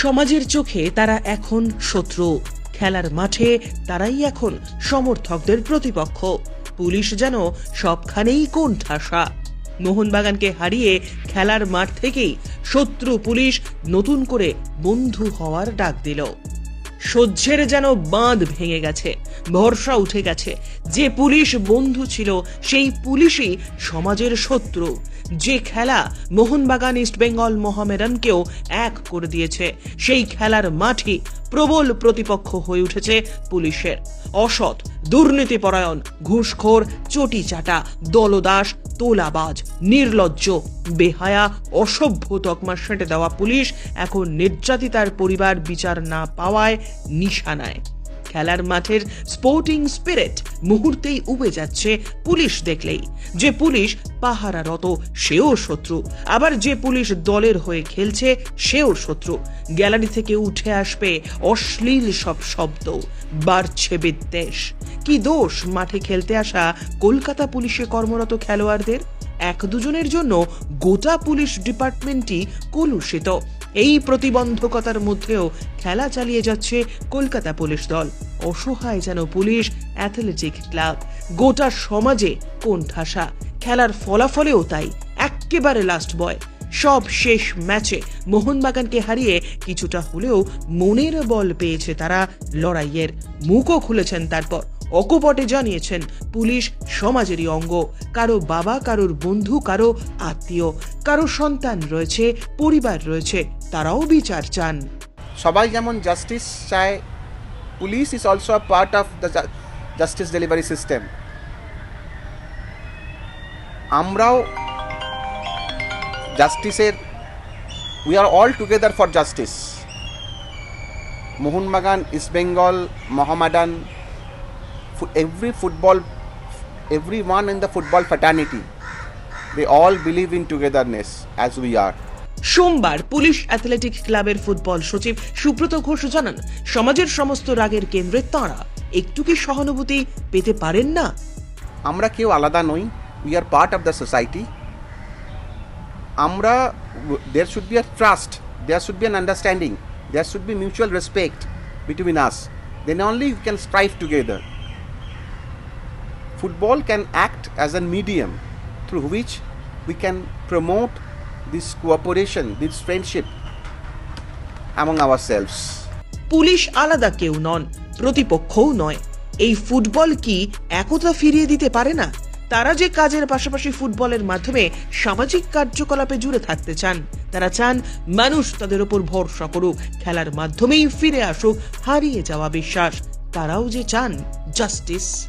সমাজের চোখে তারা এখন শত্রু। খেলার মাঠে তারাই এখন সমর্থকদের প্রতিপক্ষ। পুলিশ যেন সবখানেই কোন ঠাসা মোহনবাগানকে হারিয়ে খেলার মাঠ থেকেই শত্রু পুলিশ নতুন করে বন্ধু হওয়ার ডাক দিল। সহ্যের যেন বাঁধ ভেঙে গেছে, ভরসা উঠে গেছে। যে পুলিশ বন্ধু ছিল, সেই পুলিশই সমাজের শত্রু। যে খেলা মোহনবাগান ইস্টবেঙ্গল মোহামেডানকেও এক করে দিয়েছে, সেই খেলার মাঠই প্রবল প্রতিপক্ষ হয়ে উঠেছে পুলিশের। অসৎ দুর্নীতিপরায়ণ, ঘুষখোর চটি চাটা দলদাস, তোলাবাজ, নির্লজ্জ, বেহায়া, অসভ্য তকমা সেঁটে দেওয়া পুলিশ এখন নির্যাতিতার পরিবার বিচার না পাওয়ায় নিশানায়। খেলার মাঠের স্পোর্টিং স্পিরিট মুহূর্তেই উবে যাচ্ছে পুলিশ দেখলেই। যে পুলিশ পাহারারত, সেও শত্রু। আবার যে পুলিশ দলের হয়ে খেলছে, সেও শত্রু। গ্যালারি থেকে উঠে আসবে অশ্লীল সব শব্দ, বাড়ছে বিদ্বেষ। কি দোষ মাঠে খেলতে আসা কলকাতা পুলিশে কর্মরত খেলোয়াড়দের? এক দুজনের জন্য গোটা পুলিশ ডিপার্টমেন্টই কলুষিত। এই প্রতিবন্ধকতার মধ্যেও খেলা চালিয়ে যাচ্ছে কলকাতা পুলিশ দল। অসহায় যেন পুলিশ অ্যাথলেটিক ক্লাব। গোটা সমাজে কোন ঠাসা খেলার ফলাফলেও তাই। এক্কেবারে লাস্ট বয় সব শেষ ম্যাচে মোহনবাগানকে হারিয়ে কিছুটা হলেও মনের বল পেয়েছে তারা লড়াইয়ের। মুখও খুলেছেন তারপর। অকপটে জানিয়েছেন, পুলিশ সমাজেরই অঙ্গ। কারও বাবা, কারোর বন্ধু, কারও আত্মীয়, কারও সন্তান রয়েছে, পরিবার রয়েছে, তারাও বিচার চান। সবাই যেমন জাস্টিস চায়, police is also a part of the justice delivery system আমরাও জাস্টিসের we are all together for justice Mohun Bagan east Bengal Mohammedan football every one in the football fraternity they all believe in togetherness as we are সোমবার police athletic ক্লাবের football সচিব সুব্রত ঘোষ জানান সমাজের সমস্ত রাগের কেন্দ্রে তাঁরা একটু কি সহানুভূতি পেতে পারেন না? আমরা কেউ আলাদা নই we are part of the society আমরা there should be a trust there should be an understanding there should be mutual respect between us then only you can strive together can act as a medium through which we can promote this cooperation this friendship among ourselves police আলাদা কেউ নন, প্রতিপক্ষও নয়। এই football কি একতা ফিরিয়ে দিতে পারে না? তারা যে কাজের পাশাপাশি ফুটবলের মাধ্যমে সামাজিক কার্যকলাপে জুড়ে থাকতে চান, তারা চান মানুষ তাদের উপর ভরসা করুক, খেলার মাধ্যমেই ফিরে আসুক, হারিয়ে যাওয়া বিশ্বাস। তারাও যে চান জাস্টিস